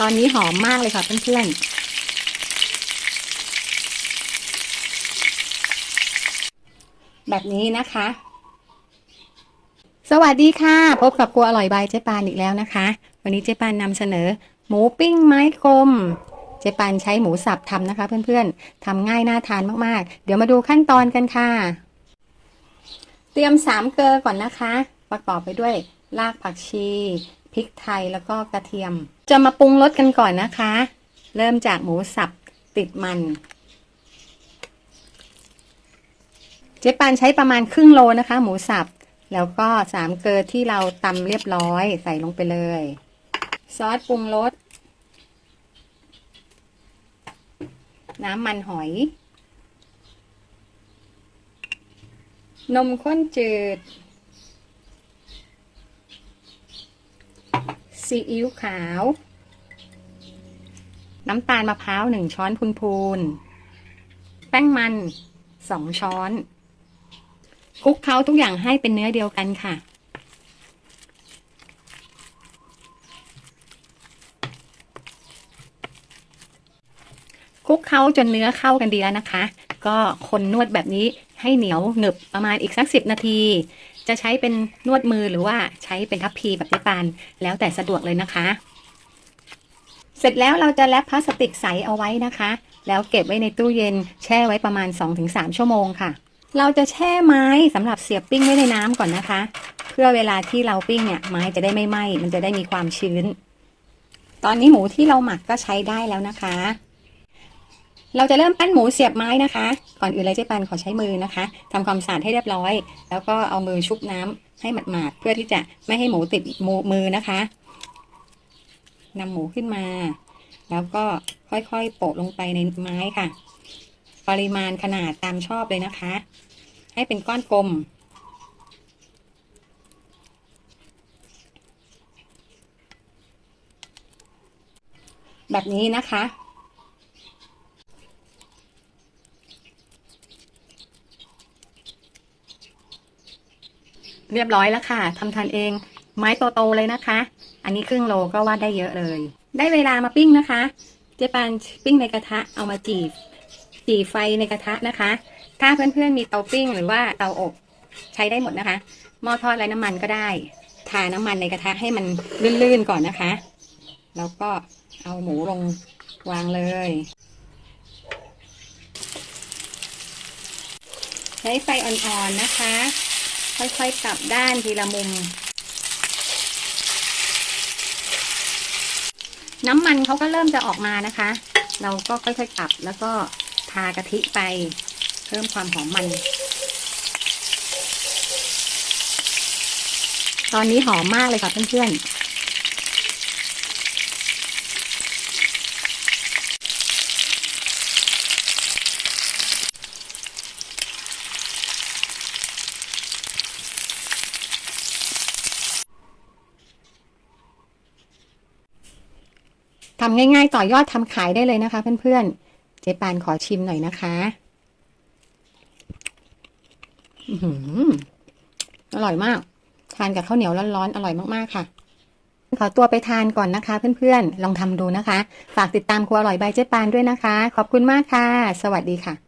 ตอนนี้หอมมากเลยค่ะเพื่อนๆ แบบนี้นะคะ สวัสดีค่ะ พบกับครัวอร่อยบายเจ๊ปานอีกแล้วนะคะ วันนี้เจ๊ปานนำเสนอ หมูปิ้งไม้กลมเจ๊ปานใช้หมูสับทำนะคะเพื่อนๆทำง่ายน่าทานมากๆ เดี๋ยวมาดูขั้นตอนกันค่ะ เตรียมสามเกลือก่อนนะคะ ประกอบไปด้วยรากผักชี พริกไทยแล้วก็กระเทียม จะมาปรุงรสกันก่อนนะคะ เริ่มจากหมูสับติดมัน เจ๊ปานใช้ประมาณครึ่งโลนะคะ หมูสับ แล้วก็สามเกลือที่เราตำเรียบร้อยใส่ลงไปเลย ซอสปรุงรสน้ำมันหอย นมข้นจืด ซีอิ๊วขาว น้ำตาลมะพร้าวหนึ่งช้อนพูนๆแป้งมันสองช้อนคลุกเคล้าทุกอย่างให้เป็นเนื้อเดียวกันค่ะ คลุกเคล้าจนเนื้อเข้ากันดีแล้วนะคะ ก็คนนวดแบบนี้ให้เหนียวหนึบประมาณอีกสักสิบนาที จะใช้เป็นนวดมือหรือว่าใช้เป็นทัพพีแบบเจ๊ปาน แล้วแต่สะดวกเลยนะคะ เสร็จแล้วเราจะแรปพลาสติกใสเอาไว้นะคะ แล้วเก็บไว้ในตู้เย็นแช่ไว้ประมาณ 2-3 ชั่วโมงค่ะ เราจะแช่ไม้สำหรับเสียบปิ้งไว้ในน้ำก่อนนะคะ เพื่อเวลาที่เราปิ้งเนี่ยไม้จะได้ไม่ไหม้มันจะได้มีความชื้น ตอนนี้หมูที่เราหมักก็ใช้ได้แล้วนะคะ เราจะเริ่มปั้นหมูเสียบไม้นะคะ ก่อนอื่นเลยเจ๊ปันขอใช้มือนะคะทำความสะอาดให้เรียบร้อย แล้วก็เอามือชุบน้ำให้หมาดๆเพื่อที่จะไม่ให้หมูติดมือนะคะนำหมูขึ้นมา แล้วก็ค่อยๆโปะลงไปในไม้ค่ะ ปริมาณขนาดตามชอบเลยนะคะ ให้เป็นก้อนกลมแบบนี้นะคะ เรียบร้อยแล้วค่ะทำทานเอง ไม้โตๆเลยนะคะ อันนี้ครึ่งโลก็ว่าได้เยอะเลย ได้เวลามาปิ้งนะคะ เจ๊ปนปิ้งในกระทะเอามาจีบจีไฟในกระทะนะคะ ถ้าเพื่อนๆมีเตาปิ้งหรือว่าเตาอบใช้ได้หมดนะคะ หม้อทอดไร้น้ำมันก็ได้ ทาน้ำมันในกระทะให้มันลื่นๆก่อนนะคะ แล้วก็เอาหมูลงวางเลย ใช้ไฟอ่อนๆนะคะ ค่อยๆกลับด้านทีละมุม น้ำมันเขาก็เริ่มจะออกมานะคะ เราก็ค่อยๆกลับแล้วก็ทากะทิไปเพิ่มความหอมมัน ตอนนี้หอมมากเลยค่ะเพื่อนๆ ทำง่ายๆ ต่อยอดทำขายได้เลยนะคะ เพื่อนๆ เจ๊ปานขอชิมหน่อยนะคะอร่อยมาก ทานกับข้าวเหนียวร้อนๆอร่อยมากๆค่ะขอตัวไปทานก่อนนะคะ เพื่อนๆ ลองทำดูนะคะ ฝากติดตามครัวอร่อยใบเจ๊ปานด้วยนะคะ ขอบคุณมากค่ะ สวัสดีค่ะ